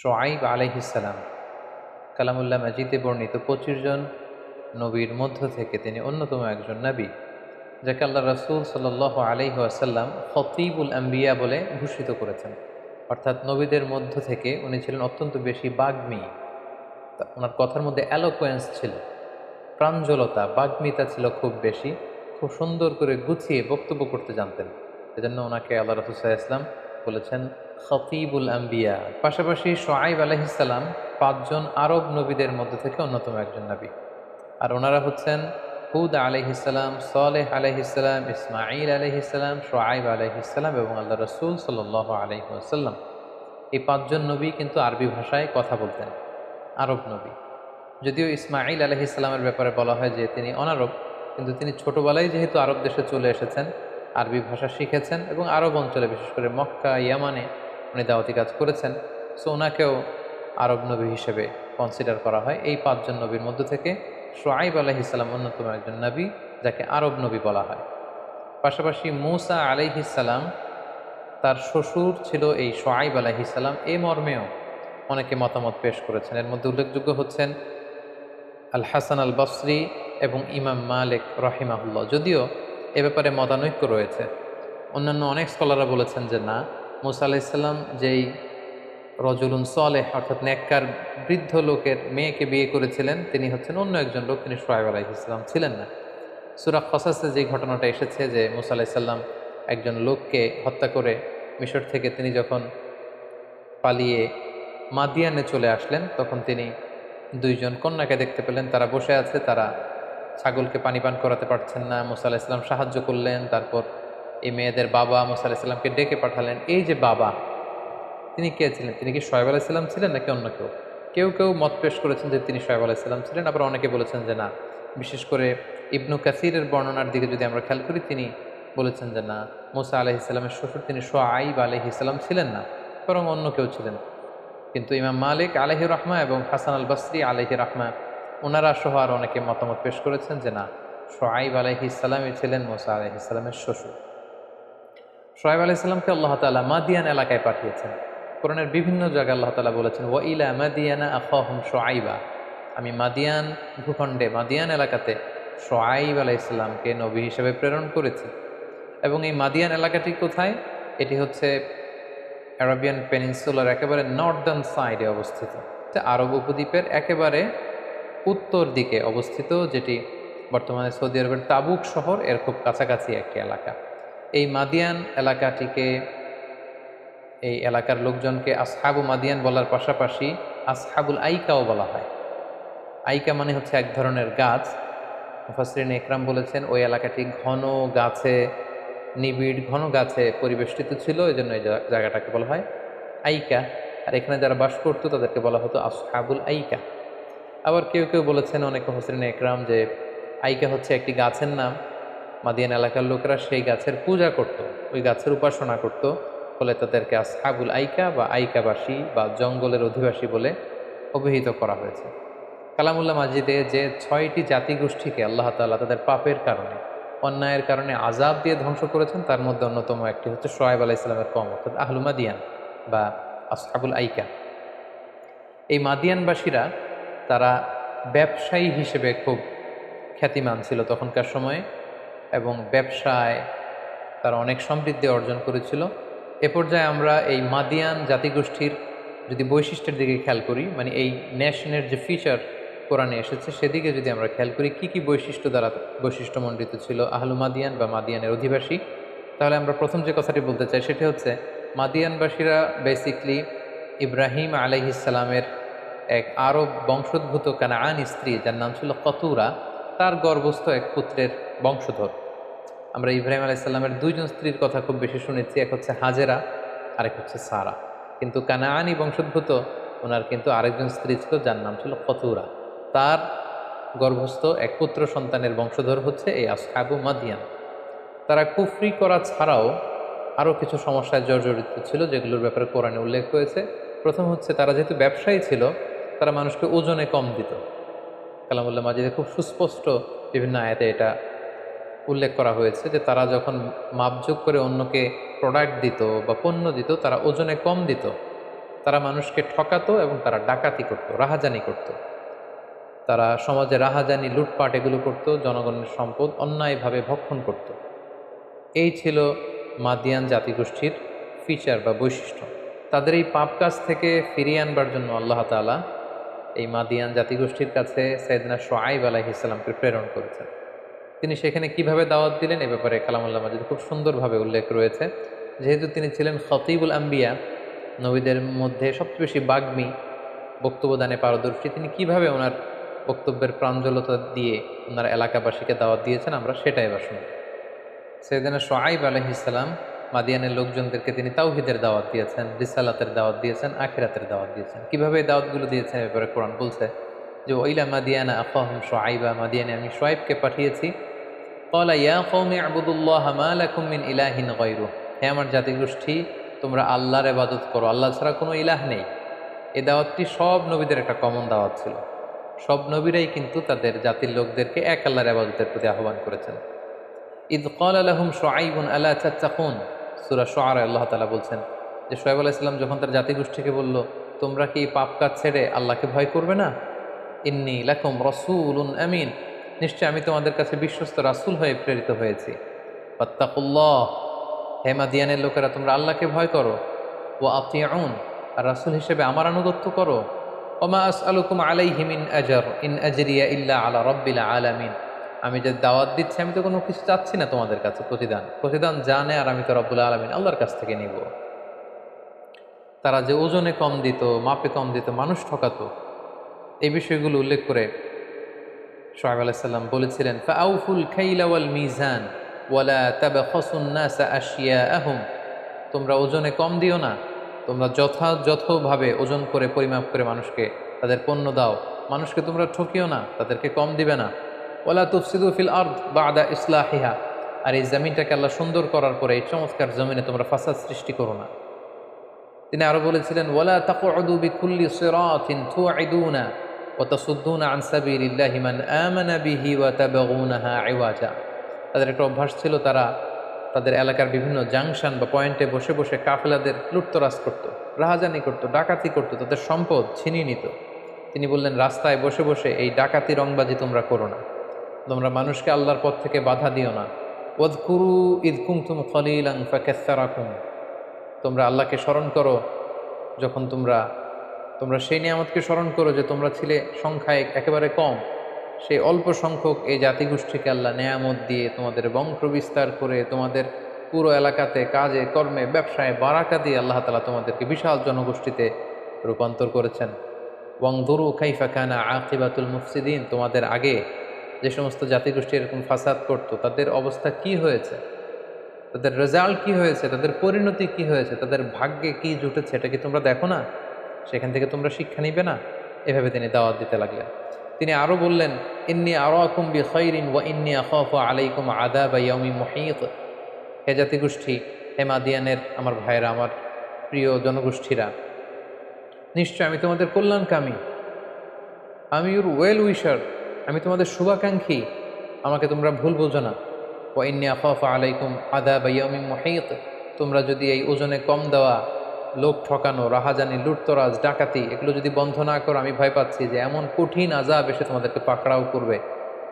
শোয়াইব আলাইহিসাল্লাম কালামুল্লাহ মাজিদে বর্ণিত পঁচিশ জন নবীর মধ্য থেকে তিনি অন্যতম একজন নবী, যাকে আল্লাহ রসুল সাল আলাইহি আসাল্লাম খতিবুল আম্বিয়া বলে ভূষিত করেছেন। অর্থাৎ নবীদের মধ্য থেকে উনি ছিলেন অত্যন্ত বেশি বাগ্মী। ওনার কথার মধ্যে অ্যালোকোয়েন্স ছিল, প্রাঞ্জলতা, বাগ্মিতা ছিল খুব বেশি, খুব সুন্দর করে গুছিয়ে বক্তব্য করতে জানতেন। এজন্য ওনাকে আল্লাহ রসুল্লাহ ইসলাম বলেছেন খতিবুল আম্বিয়া। পাশাপাশি সোয়াইব আলহিসাল্লাম পাঁচজন আরব নবীদের মধ্যে থেকে অন্যতম একজন নবী। আর ওনারা হচ্ছেন হুদ আলহিসাল্লাম সলেহ আলহিসাল্লাম ইসমাইল আলহিসাল্লাম সোয়াইব আলহিসাল্লাম এবং আল্লাহ রসুল সাল আলহিহাসাল্লাম এই পাঁচজন নবী কিন্তু আরবি ভাষায় কথা বলতেন, আরব নবী। যদিও ইসমাইল আলহি ইসলামের ব্যাপারে বলা হয় যে তিনি অনারব, কিন্তু তিনি ছোটোবেলায় যেহেতু আরব দেশে চলে এসেছেন, আরবি ভাষা শিখেছেন এবং আরব অঞ্চলে বিশেষ করে মক্কা, ইয়ামানে উনি দাওয়াতি কাজ করেছেন। সো ওনাকেও আরব নবী হিসেবে কনসিডার করা হয়। এই পাঁচজন নবীর মধ্য থেকে সোয়াইব আলহি ইসলাম অন্যতম একজন নবী, যাকে আরব নবী বলা হয়। পাশাপাশি মৌসা আলাইহিসাল্লাম তার শ্বশুর ছিল এই সোয়াইব আলাইহিসাল্লাম এ মর্মেও অনেকে মতামত পেশ করেছেন। এর মধ্যে উল্লেখযোগ্য হচ্ছেন আল হাসান আল বসরি এবং ইমাম মালিক রহিমাহুল্লাহ। যদিও এ ব্যাপারে মতানৈক্য রয়েছে। অন্যান্য অনেক স্কলাররা বলেছেন যে না মুসা আলাইসাল্লাম যেই রজুলুন সলেহ, অর্থাৎ নেককার বৃদ্ধ লোকের মেয়েকে বিয়ে করেছিলেন, তিনি হচ্ছেন অন্য একজন লোক, তিনি সোহাইব আলাইসাল্লাম ছিলেন না। সুরা খসাসে যে ঘটনাটা এসেছে যে মুসা আলাইসাল্লাম একজন লোককে হত্যা করে মিশর থেকে তিনি যখন পালিয়ে মাদিয়ানে চলে আসলেন, তখন তিনি দুইজন কন্যাকে দেখতে পেলেন, তারা বসে আছে, তারা ছাগলকে পানি পান করাতে পারছেন না। মুসা আলাহিসাল্লাম সাহায্য করলেন, তারপর এই মেয়েদের বাবা মুসা আলাহিসাল্লামকে ডেকে পাঠালেন। এই যে বাবা, তিনি কে ছিলেন? তিনি কি সোহেব আলাইসাল্লাম ছিলেন নাকি অন্য কেউ? কেউ কেউ মত পেশ করেছেন যে তিনি সোহেব আলাইসাল্লাম ছিলেন, আবার অনেকে বলেছেন যে না। বিশেষ করে ইবনু কাসিরের বর্ণনার দিকে যদি আমরা খেয়াল করি, তিনি বলেছেন যে না, মুসা আলহিসাল্লামের শ্বশুর তিনি সোয়াইব আলহিসাল্লাম ছিলেন না, বরং অন্য কেউ ছিলেন। কিন্তু ইমাম মালিক আলহি রহমা এবং হাসান আল বসরি আলহি রহমা ওনারা সহ আর অনেকে মতামত পেশ করেছেন যে না সোহাইব আলহি ইসলামই ছিলেন মোসা ইসলামের শ্বশুর। সোহাইব আলহি ইসলামকে আল্লাহ তালা মাদিয়ান এলাকায় পাঠিয়েছেন। কোরআনের বিভিন্ন জায়গায় আল্লাহ তালা বলেছেন ও ইলা মাদিয়ানা আখহম সোয়াইবা আমি মাদিয়ান ভূখণ্ডে, মাদিয়ান এলাকাতে সোয়াইব আলাহ ইসলামকে নবী হিসেবে প্রেরণ করেছি। এবং এই মাদিয়ান এলাকাটি কোথায়? এটি হচ্ছে অ্যারাবিয়ান পেনিনসুলার একেবারে নর্দার্ন সাইডে অবস্থিত। আরব উপদ্বীপের একেবারে উত্তর দিকে অবস্থিত, যেটি বর্তমানে সৌদি আরবের তাবুক শহর, এর খুব কাছাকাছি একটি এলাকা। এই মাদিয়ান এলাকাটিকে, এই এলাকার লোকজনকে আসহাবু মাদিয়ান বলার পাশাপাশি আসহাবুল আইকাও বলা হয়। আইকা মানে হচ্ছে এক ধরনের গাছ। মুফাসরিন একরাম বলেছেন, ওই এলাকাটি ঘন গাছে, নিবিড় ঘন গাছে পরিবেষ্টিত ছিল এই জন্য এই জায়গাটাকে বলা হয় আইকা। আর এখানে যারা বাস করতো, তাদেরকে বলা হতো আসহাবুল আইকা। আবার কেউ কেউ বলেছেন, অনেক হোসেন একরাম যে আইকা হচ্ছে একটি গাছের নাম। মাদিয়ান এলাকার লোকেরা সেই গাছের পূজা করত, ওই গাছের উপাসনা করত, ফলে তাদেরকে আসহাবুল আইকা বা আইকাবাসী বা জঙ্গলের অধিবাসী বলে অভিহিত করা হয়েছে। কালামুল্লাহ মাজিদে যে ছয়টি জাতিগোষ্ঠীকে আল্লাহ তাল্লাহ তাদের পাপের কারণে, অন্যায়ের কারণে আজাব দিয়ে ধ্বংস করেছেন, তার মধ্যে অন্যতম একটি হচ্ছে সোয়েব আলাহ ইসলামের কম, অর্থাৎ আহলু মাদিয়ান বা আসহাবুল আইকা। এই মাদিয়ানবাসীরা তারা ব্যবসায়ী হিসেবে খুব খ্যাতিমান ছিল তখনকার সময়ে। এবং ব্যবসায় তারা অনেক সমৃদ্ধি অর্জন করেছিল। এ পর্যায়ে আমরা এই মাদিয়ান জাতিগোষ্ঠীর যদি বৈশিষ্ট্যের দিকে খেয়াল করি মানে এই ন্যাশনের যে ফিচার কোরআনে এসেছে, সেদিকে যদি আমরা খেয়াল করি, কী কী বৈশিষ্ট্য দ্বারা বৈশিষ্ট্যমণ্ডিত ছিল আহলু মাদিয়ান বা মাদিয়ানের অধিবাসী? তাহলে আমরা প্রথম যে কথাটি বলতে চাই, সেটি হচ্ছে মাদিয়ানবাসীরা বেসিকলি ইব্রাহিম আলহিসাল্লামের এক আরব বংশোদ্ভূত কানা কানাআন স্ত্রী, যার নাম ছিল কতুরা, তার গর্ভস্থ এক পুত্রের বংশধর। আমরা ইব্রাহিম আলাইসাল্লামের দুইজন স্ত্রীর কথা খুব বেশি শুনেছি, এক হচ্ছে হাজেরা, আরেক হচ্ছে সারা। কিন্তু কানাআনি বংশোদ্ভূত, ওনার কিন্তু আরেকজন স্ত্রী ছিল, যার নাম ছিল কতুরা। তার গর্ভস্থ এক পুত্র সন্তানের বংশধর হচ্ছে এই আসহাবু মাদিয়ান। তারা কুফরি করা ছাড়াও আরও কিছু সমস্যায় জর্জরিত ছিল, যেগুলোর ব্যাপারে কোরআনে উল্লেখ হয়েছে প্রথম হচ্ছে, তারা যেহেতু ব্যবসায়ী ছিল, তারা মানুষকে ওজনে কম দিত। কালামুল্লাহ মাজিদে খুব সুস্পষ্ট বিভিন্ন আয়াতে এটা উল্লেখ করা হয়েছে যে তারা যখন মাপযোগ করে অন্যকে প্রোডাক্ট দিত বা পণ্য দিত, তারা ওজনে কম দিত। তারা মানুষকে ঠকাতো এবং তারা ডাকাতি করত, রাহাজানি করত। তারা সমাজে রাহাজানি, লুটপাট এগুলো করত, জনগণের সম্পদ অন্যায়ভাবে ভক্ষণ করত। এই ছিল মাদিয়ান জাতিগোষ্ঠীর ফিচার বা বৈশিষ্ট্য। তাদের এই পাপ কাজ থেকে ফিরিয়ে আনবার জন্য আল্লাহ তাআলা এই মাদিয়ান জাতিগোষ্ঠীর কাছে সৈয়দনা সোয়াইব আলাইহিসাল্লামকে প্রেরণ করেছেন। তিনি সেখানে কীভাবে দাওয়াত দিলেন এ ব্যাপারে কালামুল্লাহ মাজিদ খুব সুন্দরভাবে উল্লেখ রয়েছে। যেহেতু তিনি ছিলেন খতিবুল আম্বিয়া, নবীদের মধ্যে সবচেয়ে বেশি বাগ্মী বক্তব্যদানে পারদর্শী, তিনি কীভাবে ওনার বক্তব্যের প্রাঞ্জলতা দিয়ে ওনার এলাকাবাসীকে দাওয়াত দিয়েছেন আমরা সেটাই এবার শুনি সৈয়দিনা সোয়াইব আলহিসাল্লাম মাদিয়ানের লোকজনদেরকে তিনি তাওহিদের দাওয়াত দিয়েছেন, রিসালাতের দাওয়াত দিয়েছেন, আখিরাতের দাওয়াত দিয়েছেন। কীভাবে এই দাওয়াতগুলো দিয়েছেন এ ব্যাপারে কোরআন বলছে যে, ওইলা মাদিয়ানা আফাহম সোয়াইবা মাদিয়ানে আমি সোয়াইবকে পাঠিয়েছি কলা ইয়া কৌমি আবুদুল্লাহ মালাকুম মিন ইলাহিন গৈরু হে আমার জাতিগোষ্ঠী তোমরা আল্লাহর এবাদত করো। আল্লাহ ছাড়া কোনো ইলাহ নেই। এই দাওয়াতটি সব নবীদের একটা কমন দাওয়াত ছিল। সব নবীরাই কিন্তু তাদের জাতির লোকদেরকে এক আল্লাহর আবাদতের প্রতি আহ্বান করেছেন। ঈদ কল আলহম সোয়াইবুন আল্লাহ চাচ্চাকুন সুরা সোয়ার আল্লাহ তালা বলছেন যে সোয়েব আলাইসাল্লাম যখন তার জাতিগোষ্ঠীকে বলল, তোমরা কি পাপ কাজ ছেড়ে আল্লাহকে ভয় করবে না? ইন্নি লাকুম রসুল আমিন। নিশ্চয় আমি তোমাদের কাছে বিশ্বস্ত রাসুল হয়ে প্রেরিত হয়েছি। বাত্তাকুল্লাহ হেমাদিয়ানের লোকেরা, তোমরা আল্লাহকে ভয় করো। ও আতিয়াউন আর রাসুল হিসেবে আমার আনুগত্য করো। ওমা আস আলুকুম আলাই হিমিন আজর। ইন আজরিয়া ইল্লা আলা রব্বিল আলামিন। আমি যে দাওয়াত দিচ্ছি, আমি তো কোনো কিছু চাচ্ছি না তোমাদের কাছে প্রতিদান। প্রতিদান জানে আর আমি তো রব্বুল আলমিন আল্লাহর কাছ থেকে নিব। তারা যে ওজনে কম দিত, মাপে কম দিত, মানুষ ঠকাতো। এই বিষয়গুলো উল্লেখ করে সোহাব আলাইসাল্লাম বলেছিলেন ফাউফুল খাইলাওয়াল মিজান ওয়ালা খসুন্নাসা আশিয়া আহম তোমরা ওজনে কম দিও না, তোমরা যথাযথভাবে ওজন করে, পরিমাপ করে মানুষকে তাদের পণ্য দাও। মানুষকে তোমরা ঠকিও না, তাদেরকে কম দিবে না। ওলা তুফসিদু ফিল আর্দ বা আদা ইসলাহিহা। আর এই জমিনটাকে আল্লাহ সুন্দর করার পরে এই চমৎকার জমিনে তোমরা ফাসাদ সৃষ্টি করো না। তিনি আরও বলেছিলেন ওলা ওয়ালা তাকুদু বিকুল্লি সিরাতিন তুআইদুনা। ওয়া তাদের একটা অভ্যাস ছিল তারা তাদের এলাকার বিভিন্ন জাংশন বা পয়েন্টে বসে বসে কাফেলাদের লুটতরাজ করত, রাহাজানি করত, ডাকাতি করত, তাদের সম্পদ ছিনিয়ে নিত। তিনি বললেন, রাস্তায় বসে বসে এই ডাকাতি রংবাজি তোমরা করো না। তোমরা মানুষকে আল্লাহর পথ থেকে বাধা দিও না। ওদকুরু ঈদ কুমতুম খলিলাং ফাকেসারাকুম তোমরা আল্লাহকে স্মরণ করো যখন তোমরা তোমরা সেই নিয়ামতকে স্মরণ করো যে তোমরা ছিলে সংখ্যায় একেবারে কম। সেই অল্প সংখ্যক এই জাতিগোষ্ঠীকে আল্লাহ নেয়ামত দিয়ে তোমাদের বংশ বিস্তার করে তোমাদের পুরো এলাকাতে কাজে, কর্মে, ব্যবসায় বারাকা দিয়ে আল্লাহ তালা তোমাদেরকে বিশাল জনগোষ্ঠীতে রূপান্তর করেছেন। ওয়াং ধরু খাইফা খানা আকিবাতুল মুফসিদিন, তোমাদের আগে যে সমস্ত জাতিগোষ্ঠী এরকম ফাসাদ করতো, তাদের অবস্থা কি হয়েছে? তাদের রেজাল্ট কি হয়েছে? তাদের পরিণতি কি হয়েছে? তাদের ভাগ্যে কি জুটেছে? এটা কি তোমরা দেখো না? সেখান থেকে তোমরা শিক্ষা নিবে না? এভাবে তিনি দাওয়াত দিতে লাগলেন। তিনি আরও বললেন, ইন্নি আরও আকুম খৈরিন ওয়া ইন্নি আলাইকুম আদা বা ইয়মি মহিত। হে জাতিগোষ্ঠী, হে মাদিয়ানের আমার ভাইয়েরা, আমার প্রিয় জনগোষ্ঠীরা, নিশ্চয় আমি তোমাদের কল্যাণকামী। আমি ইউর ওয়েল উইশার আমি তোমাদের শুভাকাঙ্ক্ষী। আমাকে তোমরা ভুল বোঝো না। ওয়া ইন্নি আখফ আলাইকুম আদা বা ইয়মি মহিত। তোমরা যদি এই ওজনে কম দেওয়া লোক ঠকানো, রাহাজানি, লুটতরাজ, ডাকাতি, এগুলো যদি বন্ধ না করো, আমি ভয় পাচ্ছি যে এমন কঠিন আজাব এসে তোমাদেরকে পাকড়াও করবে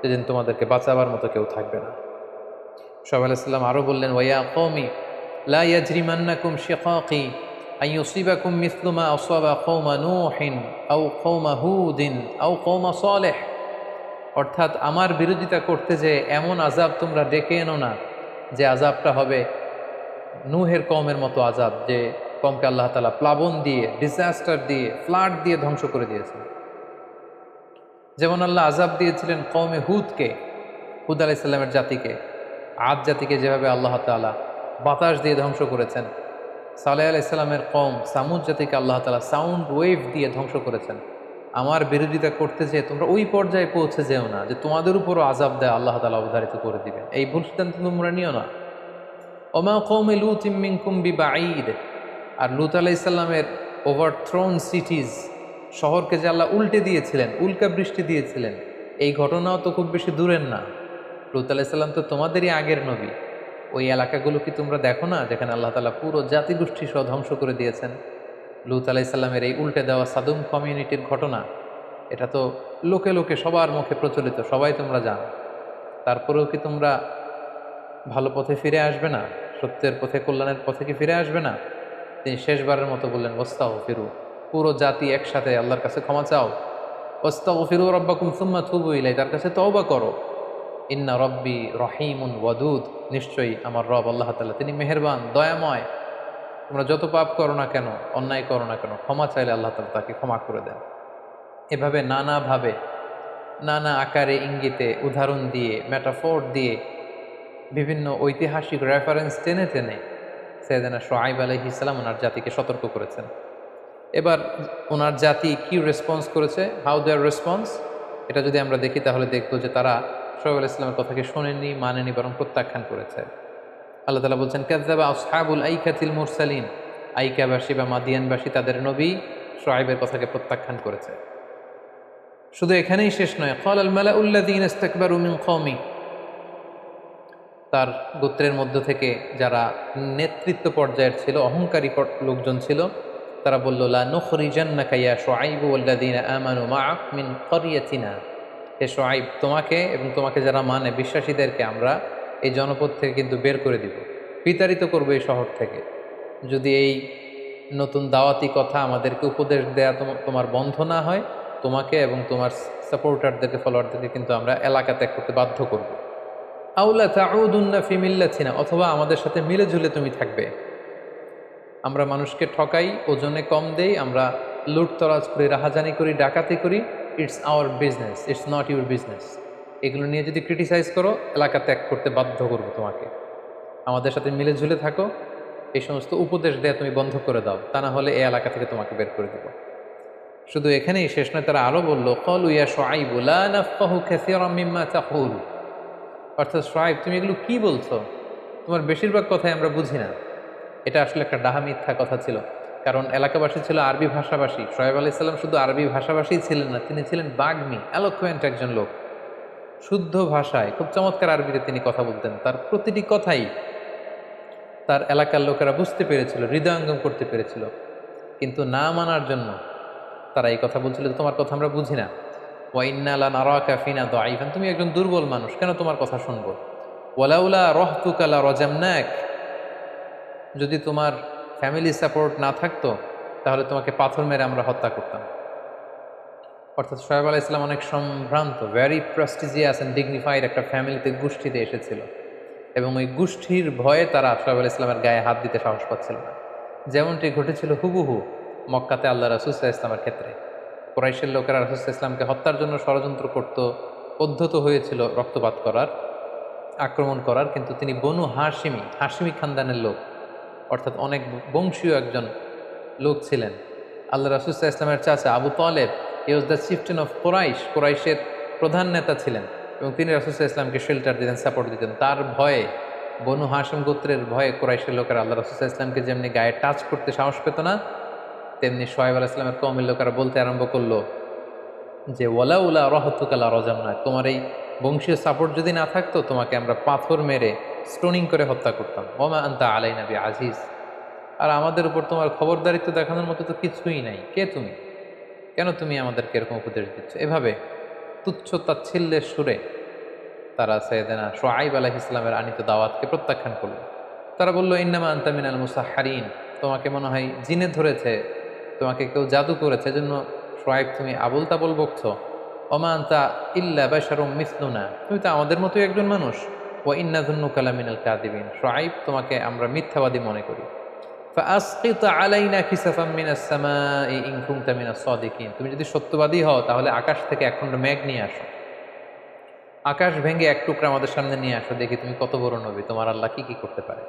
যেদিন তোমাদেরকে বাঁচাবার মতো কেউ থাকবে না। সব আলাইসাল্লাম আরও বললেন, ওয়া কৌমি লা ইয়াজরিমান্নাকুম শিকাকি, আন ইউসিবাকুম মিসলুমা আসাবা কৌমা নূহিন আও কৌমা হুদিন আও কৌমা সালেহ। অর্থাৎ আমার বিরোধিতা করতে যে এমন আজাব তোমরা ডেকে এনো না, যে আজাবটা হবে নুহের কমের মতো আজাব যে কমকে আল্লাহ তালা প্লাবন দিয়ে ডিজাস্টার দিয়ে ফ্লাড দিয়ে ধ্বংস করে দিয়েছেন। যেমন আল্লাহ আজাব দিয়েছিলেন কৌমে হুদকে, হুদ আলাইসাল্লামের জাতিকে। আদ জাতিকে যেভাবে আল্লাহ তালা বাতাস দিয়ে ধ্বংস করেছেন, সালেহ আলাইসাল্লামের কম সামুদ জাতিকে আল্লাহ তালা সাউন্ড ওয়েভ দিয়ে ধ্বংস করেছেন। আমার বিরোধিতা করতে চেয়ে তোমরা ওই পর্যায়ে পৌঁছে যেও না যে তোমাদের উপরও আজাব দেয় আল্লাহ তালা অবধারিত করে দিবেন। এই ভুল সিদ্ধান্ত তোমরা নিও না। ওমা কৌমে লু তিম্মিংকুম বি বাঈদ আর লুত আলাইসাল্লামের ওভারথ্রোন সিটিজ শহরকে যে আল্লাহ উল্টে দিয়েছিলেন, উল্কা বৃষ্টি দিয়েছিলেন, এই ঘটনাও তো খুব বেশি দূরের না। লুত আলাইসাল্লাম তো তোমাদেরই আগের নবী। ওই এলাকাগুলো কি তোমরা দেখো না, যেখানে আল্লাহ তালা পুরো জাতিগোষ্ঠী সহ ধ্বংস করে দিয়েছেন? লুত আলাইসাল্লামের এই উল্টে দেওয়া সাদুম কমিউনিটির ঘটনা, এটা তো লোকে লোকে সবার মুখে প্রচলিত, সবাই তোমরা জানো। তারপরেও কি তোমরা ভালো পথে ফিরে আসবে না? সত্যের পথে, কল্যাণের পথে কি ফিরে আসবে না? তিনি শেষবারের মতো বললেন ওস্তাও ফিরু পুরো জাতি একসাথে আল্লাহর কাছে ক্ষমা চাও। ওস্তাও ফিরু রব্বাকুম সুম্মা থুবু ইলাই তার কাছে তওবা করো। ইন্না রব্বি রহিমুন ওয়াদুদ। নিশ্চয়ই আমার রব আল্লাহ তাআলা তিনি মেহেরবান, দয়াময়। তোমরা যত পাপ করো না কেন, অন্যায় করো না কেন, ক্ষমা চাইলে আল্লাহ তালা তাকে ক্ষমা করে দেন। এভাবে নানাভাবে, নানা আকারে ইঙ্গিতে উদাহরণ দিয়ে মেটাফোর দিয়ে, বিভিন্ন ঐতিহাসিক রেফারেন্স টেনে টেনে সৈয়দানা সোহাইব আলহ ইসলাম ওনার জাতিকে সতর্ক করেছেন। এবার ওনার জাতি কি রেসপন্স করেছে? হাউ দেয়ার রেসপন্স এটা যদি আমরা দেখি তাহলে দেখব যে তারা সোহাইব আলাহ ইসলামের কথাকে শোনেনি মানেনি বরং প্রত্যাখ্যান করেছে। আল্লাহ তালা বলছেন কাজাবা আসহাবুল আইকাতিল মুরসালিন। আইকাবাসী বা মাদিয়ানবাসী তাদের নবী সোহাইবের কথাকে প্রত্যাখ্যান করেছে। শুধু এখানেই শেষ নয় কল আল মালা উল্লাদিন ইস্তাকবার উমিন কৌমি তার গোত্রের মধ্য থেকে যারা নেতৃত্ব পর্যায়ের ছিল, অহংকারী লোকজন ছিল, তারা বলল, লা নুখরিজান্না কাইয়া শুআইব ওয়াল্লাদিন আমানু মাআক মিন ক্বরিয়াতিনা। হে শুআইব, তোমাকে এবং তোমাকে যারা মানে বিশ্বাসীদেরকে আমরা এই জনপদ থেকে কিন্তু বের করে দিব, বিতাড়িত করব এই শহর থেকে। যদি এই নতুন দাওয়াতি কথা আমাদেরকে উপদেশ দেয়া তোম- তোমার বন্ধ না হয়, তোমাকে এবং তোমার সাপোর্টারদেরকে, ফলোয়ারদেরকে কিন্তু আমরা এলাকা ত্যাগ করতে বাধ্য করব। আউলা তাউদুন্না ফি মিল্লাতিনা, অথবা আমাদের সাথে মিলে ঝুলে তুমি থাকবে। আমরা মানুষকে ঠকাই, ওজনে কম দেই, আমরা লুটতরাজ করি, রাহাজানি করি, ডাকাতি করি it's our business it's not your business এগুলো নিয়ে যদি ক্রিটিসাইজ করো, এলাকা ত্যাগ করতে বাধ্য করব তোমাকে। আমাদের সাথে মিলে ঝুলে থাকো, এই সমস্ত উপদেশ দেয়া তুমি বন্ধ করে দাও, তা না হলে এই এলাকা থেকে তোমাকে বের করে দেবো। শুধু এখানেই শেষ নয়, তারা আরও বলল, কলু ইয়া শোয়াইবু লা নাফকাহু কাসীরাম মিম্মা তাকুল। অর্থাৎ শোয়াইব তুমি এগুলো কি বলছো? তোমার বেশিরভাগ কথাই আমরা বুঝি না। এটা আসলে একটা ডাহা মিথ্যা কথা ছিল। কারণ এলাকাবাসী ছিল আরবি ভাষাভাষী। শোয়েব আলি সাল্লাম শুধু আরবি ভাষাভাষীই ছিলেন না, তিনি ছিলেন বাগ্মী অ্যালোকুয়েন্ট একজন লোক। শুদ্ধ ভাষায়, খুব চমৎকার আরবিতে তিনি কথা বলতেন। তার প্রতিটি কথাই তার এলাকার লোকেরা বুঝতে পেরেছিল, হৃদয়ঙ্গম করতে পেরেছিল। কিন্তু না মানার জন্য তারা এই কথা বলছিল তোমার কথা আমরা বুঝি না। ওয়াইন্নালা নারাকা ফিনা দাইফান তুমি একজন দুর্বল মানুষ, কেন তোমার কথা শুনব? ওয়ালাউলা রহতুকালা রজামনাক যদি তোমার ফ্যামিলি সাপোর্ট না থাকতো, তাহলে তোমাকে পাথর মেরে আমরা হত্যা করতাম। অর্থাৎ সোহেব আলাহ ইসলাম অনেক সম্ভ্রান্ত ভ্যারি প্রেস্টিজিয়াস অ্যান্ড ডিগনিফাইড একটা ফ্যামিলিতে গোষ্ঠীতে এসেছিল। এবং ওই গোষ্ঠীর ভয়ে তারা সোহেব আলাহ ইসলামের গায়ে হাত দিতে সাহস পাচ্ছিল না। যেমনটি ঘটেছিল হুবহু মক্কাতে আল্লাহ রাসুসাহ ইসলামের ক্ষেত্রে। কোরাইশের লোকেরা রাসুসাহ ইসলামকে হত্যার জন্য ষড়যন্ত্র করত, পদ্ধত হয়েছিল রক্তপাত করার, আক্রমণ করার, কিন্তু তিনি বনু হাসিমি হাসিমি খানদানের লোক, অর্থাৎ অনেক বংশীয় একজন লোক ছিলেন। আল্লাহ রাসুসাহ ইসলামের চাচা Abu Talib he was the chieftain of Quraish, কোরাইশের প্রধান নেতা ছিলেন এবং তিনি রাসুসাহ ইসলামকে শেল্টার দিতেন সাপোর্ট দিতেন। তার ভয়ে, বনু হাসিম গোত্রের ভয়ে কোরাইশের লোকেরা আল্লাহ রাসুসাহ ইসলামকে যেমনি গায়ে টাচ করতে সাহস পেত না তেমনি সোহেব আলাহ ইসলামের কমের লোকেরা বলতে আরম্ভ করল যে ওলা উলা রহতুকালা রজাম না তোমার এই বংশীয় সাপোর্ট যদি না থাকতো, তোমাকে আমরা পাথর মেরে স্টোনিং করে হত্যা করতাম। ওমা আন্তা আলাই নাবি আজিজ আর আমাদের উপর তোমার খবরদারিত্ব দেখানোর মতো তো কিছুই নাই। কে তুমি? কেন তুমি আমাদেরকে এরকম উপদেশ দিচ্ছ? এভাবে তুচ্ছ তাচ্ছিল্যের সুরে তারা সৈয়দেনা সোয়াইব আলাহ ইসলামের আনিত দাওয়াতকে প্রত্যাখ্যান করল। তারা বলল, ইন্নামা আন্তা মিনাল মুসাহারিন তোমাকে মনে হয় জিনে ধরেছে তোমাকে কেউ জাদু করেছে, এজন্য সোয়াইব তুমি আবুল তাবোল বকছ। ওমান তা ইল্লা বেশারম মিসনুনা তুমি তো আমাদের মতোই একজন মানুষ। ও ইন্নাধুন্ন কালামিনাল কাদিবিন সোয়াইব তোমাকে আমরা মিথ্যাবাদী মনে করি। তুমি যদি সত্যবাদী হও, তাহলে আকাশ থেকে একখণ্ড মেঘ নিয়ে আসো। আকাশ ভেঙে এক টুকরা আমাদের সামনে নিয়ে আসো। দেখি তুমি কত বড় নবী। তোমার আল্লাহ কি কি করতে পারে?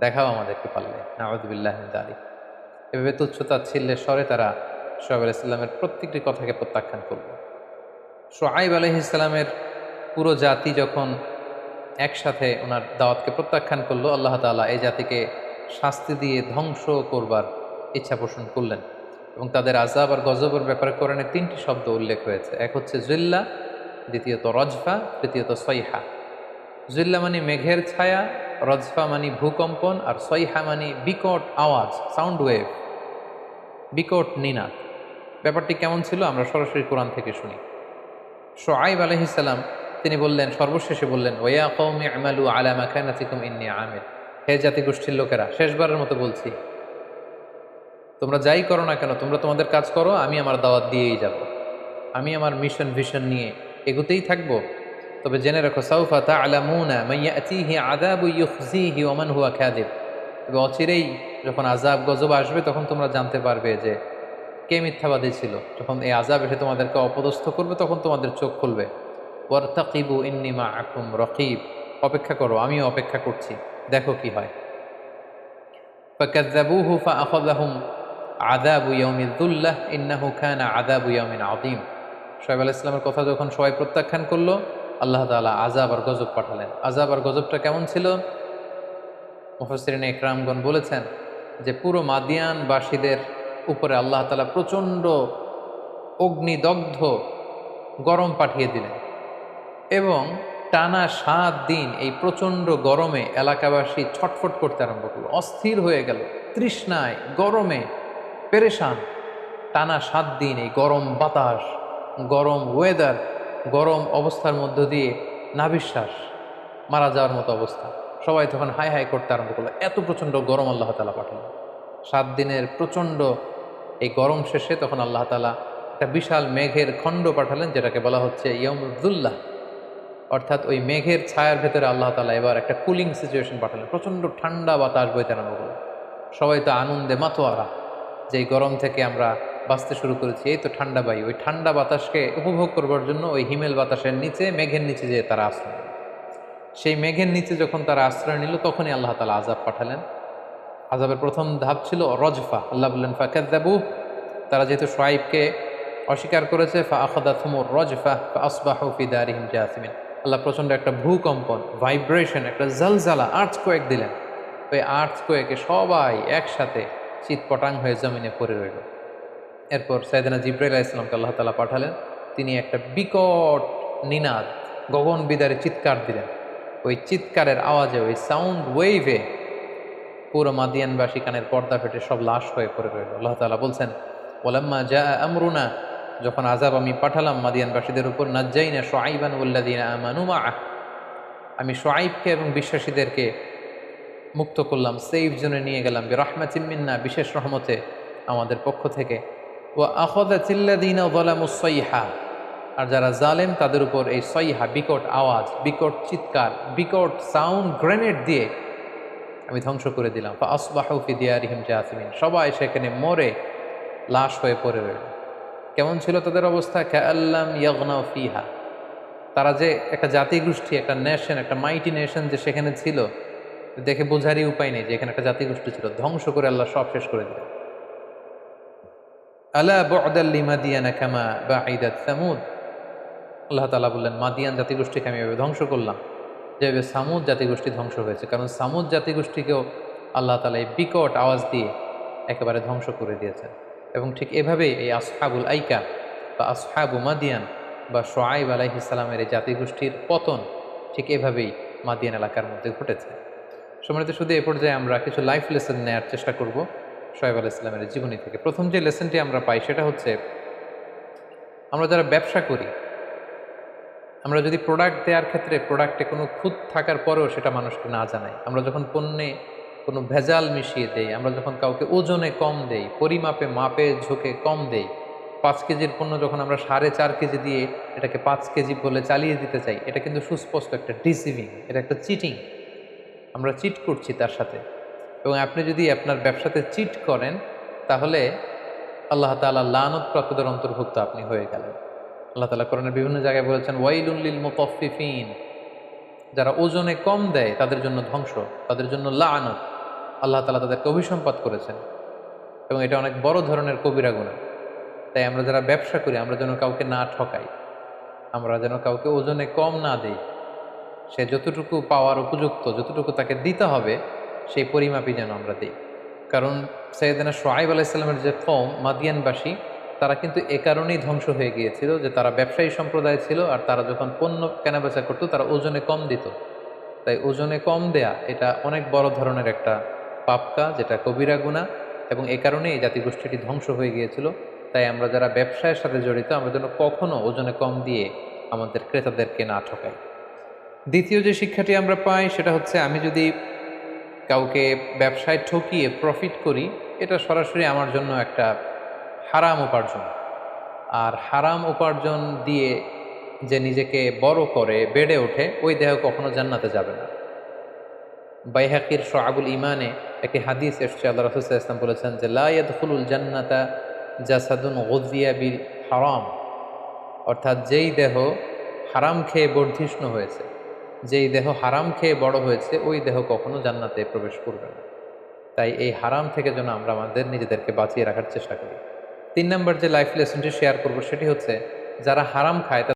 দেখাও আমাদেরকে পারলে। নাওয়াজ আলী এভাবে তুচ্ছতা ছিল্লে স্বরে তারা সোহাব আলাইসাল্লামের প্রত্যেকটি কথাকে প্রত্যাখ্যান করল। সোহাইব আলহ ইসলামের পুরো জাতি যখন একসাথে ওনার দাওয়াতকে প্রত্যাখ্যান করল, আল্লাহ তাআলা এই জাতিকে শাস্তি দিয়ে ধ্বংস করবার ইচ্ছা পোষণ করলেন এবং তাদের আজাব আর গজবের ব্যাপারে কোরআনে তিনটি শব্দ উল্লেখ হয়েছে। এক হচ্ছে জুল্লা, দ্বিতীয়ত রজফা, তৃতীয়ত সৈহা জুল্লা মানে মেঘের ছায়া রজফা মানে ভূকম্পন আর সৈহা মানে বিকট আওয়াজ সাউন্ড ওয়েভ বিকট নিনাদ ব্যাপারটি কেমন ছিল আমরা সরাসরি কোরআন থেকে শুনি। শোয়াইব আলহিসাল্লাম তিনি বললেন, সর্বশেষে বললেন, ওয়া কৌমি আমালু আলা মাখানাতিকুম ইন্নি আমির হে জাতি গোষ্ঠীর লোকেরা, শেষবারের মতো বলছি, তোমরা যাই করো না কেন, তোমরা তোমাদের কাজ করো, আমি আমার দাওয়াত দিয়েই যাব। আমি আমার মিশন ভিশন নিয়ে এগুতেই থাকব তবে জেনে রাখো সাউফা তা আলামুনা মাইয়া আতিহি আদাবু ইউখজিহি ওমান হুয়া খাদিব তবে অচিরেই যখন আজাব গজব আসবে তখন তোমরা জানতে পারবে যে কে মিথ্যাবাদী ছিল যখন এই আজাব এসে তোমাদেরকে অপদস্থ করবে তখন তোমাদের চোখ খুলবে ওয়ার্তাকিবু ইন্নিমা আকুম রকিব অপেক্ষা করো আমিও অপেক্ষা করছি দেখো কি হয় فكذبوه فأخذهم عذاب يوم الذلة إنه كان عذاب يوم عظيم শোয়েব আলাহ ইসলামের কথা যখন সবাই প্রত্যাখ্যান করলো আল্লাহ তালা আজাব আর গজব পাঠালেন। আজাব আর গজবটা কেমন ছিল? মুফসরিন একরামগণ বলেছেন যে পুরো মাদিয়ানবাসীদের উপরে আল্লাহ তালা প্রচণ্ড অগ্নিদগ্ধ গরম পাঠিয়ে দিলেন। এবং টানা সাত দিন এই প্রচণ্ড গরমে এলাকাবাসী ছটফট করতে আরম্ভ করল। অস্থির হয়ে গেল, তৃষ্ণায়, গরমে পেরেশান। টানা সাত দিন এই গরম বাতাস, গরম ওয়েদার গরম অবস্থার মধ্য দিয়ে নাবিশ্বাস মারা যাওয়ার মতো অবস্থা। সবাই তখন হাই হাই করতে আরম্ভ করল। এত প্রচণ্ড গরম আল্লাহ তালা পাঠালো। সাত দিনের প্রচণ্ড এই গরম শেষে তখন আল্লাহ তালা একটা বিশাল মেঘের খণ্ড পাঠালেন, যেটাকে বলা হচ্ছে ইয়মুদ্দুল্লাহ অর্থাৎ ওই মেঘের ছায়ার ভেতরে আল্লাহ তালা এবার একটা কুলিং সিচুয়েশন পাঠালেন। প্রচণ্ড ঠান্ডা বাতাস বইতে আরম্ভ করল। সবাই তো আনন্দে মাতোয়ারা যে গরম থেকে আমরা বাঁচতে শুরু করেছি, এই তো ঠান্ডা বায়ু। ওই ঠান্ডা বাতাসকে উপভোগ করবার জন্য ওই হিমেল বাতাসের নিচে, মেঘের নিচে যেয়ে তারা আশ্রয় সেই মেঘের নিচে যখন তারা আশ্রয় নিল, তখনই আল্লাহ তালা আজাব পাঠালেন। আজাবের প্রথম ধাপ ছিল রজফা, আল্লাহ বললেন ফাকাদ্দাবু তারা যেহেতু সোয়াইবকে অস্বীকার করেছে ফা আখদা থুমুর রজফা ফা আসবাহু ফি দারিহিম জাসিমিন। আল্লাহ প্রচণ্ড একটা ভূকম্পন, ভাইব্রেশন, একটা জলজালা আর্থ কয়েক দিলেন। ওই আর্থ কয়েকে সবাই একসাথে চিৎপটাং হয়ে জমিনে পড়ে রইল। এরপর সাইদানা জিব্রাইল ইসলামকে আল্লাহ তালা পাঠালেন। তিনি একটা বিকট নিনাদ, গগন বিদারে চিৎকার দিলেন। ওই চিৎকারের আওয়াজে, ওই সাউন্ড ওয়েভে পুরো মাদিয়ানবাসী কানের পর্দা ফেটে সব লাশ হয়ে পড়ে রইল। আল্লাহ তালা বলছেন, ওলাম্মা যা আমরুনা যখন আজাব আমি পাঠালাম মাদিয়ানবাসীদের উপর, নাজ্জাইনা সোয়াইবান উল্লাদিনা আমানু মা আমি সোয়াইবকে এবং বিশ্বাসীদেরকে মুক্ত করলাম, সেফ জোনে নিয়ে গেলাম। রহমা চিম্মিন্না বিশেষ রহমতে আমাদের পক্ষ থেকে ও চিল্লাদিনা বলামুসইহা আর যারা জালেম, তাদের উপর এই সইহা বিকট আওয়াজ, বিকট চিৎকার, বিকট সাউন্ড গ্রেনেড দিয়ে আমি ধ্বংস করে দিলাম। বা আসবাহফি দিয়ারিহিম জাসিমিন। সবাই সেখানে মরে লাশ হয়ে পড়ে রইল। কেমন ছিল তাদের অবস্থা? খেয়াল্লাম ইয়গনা ফিহা। তারা যে একটা জাতিগোষ্ঠী, একটা নেশন একটা মাইটি নেশন যে সেখানে ছিল, দেখে বোঝারই উপায় নেই যে এখানে একটা জাতিগোষ্ঠী ছিল। ধ্বংস করে আল্লাহ সব শেষ করে দিলেন। আলা বদাল্লি মাদিয়ানা কামা বা ঈদাত সামুদ। আল্লাহ তালা বললেন, মাদিয়ান জাতিগোষ্ঠীকে আমি এভাবে ধ্বংস করলাম যেভাবে সামুদ জাতিগোষ্ঠী ধ্বংস হয়েছে। কারণ সামুদ জাতিগোষ্ঠীকেও আল্লাহ তালা এই বিকট আওয়াজ দিয়ে একেবারে ধ্বংস করে দিয়েছেন। এবং ঠিক এভাবেই এই আসহাবুল আইকা বা আসহাবু মাদিয়ান বা সোয়াইব আলাইহিসালামের এই জাতিগোষ্ঠীর পতন ঠিক এভাবেই মাদিয়ান এলাকার মধ্যে ঘটেছে। সময়তে শুধু এ পর্যায়ে আমরা কিছু লাইফ লেসন নেওয়ার চেষ্টা করব। সোয়েব আলাহ ইসলামের জীবনী থেকে। প্রথম যে লেসনটি আমরা পাই সেটা হচ্ছে, আমরা যারা ব্যবসা করি, আমরা যদি প্রোডাক্ট দেওয়ার ক্ষেত্রে প্রোডাক্টে কোনো খুঁত থাকার পরেও সেটা মানুষকে না জানাই। আমরা যখন পণ্যে কোনো ভেজাল মিশিয়ে দেই, আমরা যখন কাউকে ওজনে কম দেই, পরিমাপে, মাপে, ঝোঁকে কম দেই, পাঁচ কেজির পণ্য যখন আমরা সাড়ে চার কেজি দিয়ে এটাকে পাঁচ কেজি বলে চালিয়ে দিতে চাই, এটা কিন্তু সুস্পষ্ট একটা ডিসিভিং এটা একটা চিটিং আমরা চিট করছি তার সাথে। এবং আপনি যদি আপনার ব্যবসাতে চিট করেন, তাহলে আল্লাহ তালা লানতপ্রাপ্তদের অন্তর্ভুক্ত আপনি হয়ে গেলেন। আল্লাহ তালা কোরআনের বিভিন্ন জায়গায় বলেছেন ওয়াইলুল্লিল মুতফিফিন যারা ওজনে কম দেয়, তাদের জন্য ধ্বংস, তাদের জন্য লানত। আল্লাহ তালা তাদেরকে অভিসম্পাত করেছেন। এবং এটা অনেক বড় ধরনের কবিরা গুণা তাই আমরা যারা ব্যবসা করি, আমরা যেন কাউকে না ঠকাই। আমরা যেন কাউকে ওজনে কম না দিই। সে যতটুকু পাওয়ার উপযুক্ত, যতটুকু তাকে দিতে হবে সেই পরিমাপই যেন আমরা দিই। কারণ সৈয়দিনা সোহাইব আলাইসাল্লামের যে কম মাদিয়ানবাসী, তারা কিন্তু এ কারণেই ধ্বংস হয়ে গিয়েছিল যে তারা ব্যবসায়ী সম্প্রদায় ছিল আর তারা যখন পণ্য কেনাবেচা করতো, তারা ওজনে কম দিত। তাই ওজনে কম দেয়া এটা অনেক বড় ধরনের একটা পাপকা, যেটা কবিরা গুণা এবং এ কারণেই জাতিগোষ্ঠীটি ধ্বংস হয়ে গিয়েছিল। তাই আমরা যারা ব্যবসায়ের সাথে জড়িত, আমরা যেন কখনো ওজনে কম দিয়ে আমাদের ক্রেতাদেরকে না ঠকাই। দ্বিতীয় যে শিক্ষাটি আমরা পাই, সেটা হচ্ছে আমি যদি কাউকে ব্যবসায় ঠকিয়ে প্রফিট করি, এটা সরাসরি আমার জন্য একটা হারাম উপার্জন। আর হারাম উপার্জন দিয়ে যে নিজেকে বড় করে, বেড়ে ওঠে, ওই দেহ কখনো জান্নাতে যাবে না। বাইহাকির শোয়াবুল ইমানে একটি হাদিস এসছে, আল্লাহ রসুল ইসলাম বলেছেন যে লাইয়াদুল জান্নাতা জাসাদুন গজিয়া বিল হারাম। অর্থাৎ যেই দেহ হারাম খেয়ে বর্ধিষ্ণু হয়েছে যেই দেহ হারাম খেয়ে বড় হয়েছে, ওই দেহ কখনো জান্নাতে প্রবেশ করবে না। তাই এই হারাম থেকে যেন আমরা আমাদের নিজেদেরকে বাঁচিয়ে রাখার চেষ্টা করি। তিন নম্বর যে লাইফ লেসনটি শেয়ার করব সেটি হচ্ছে, যারা হারাম খায়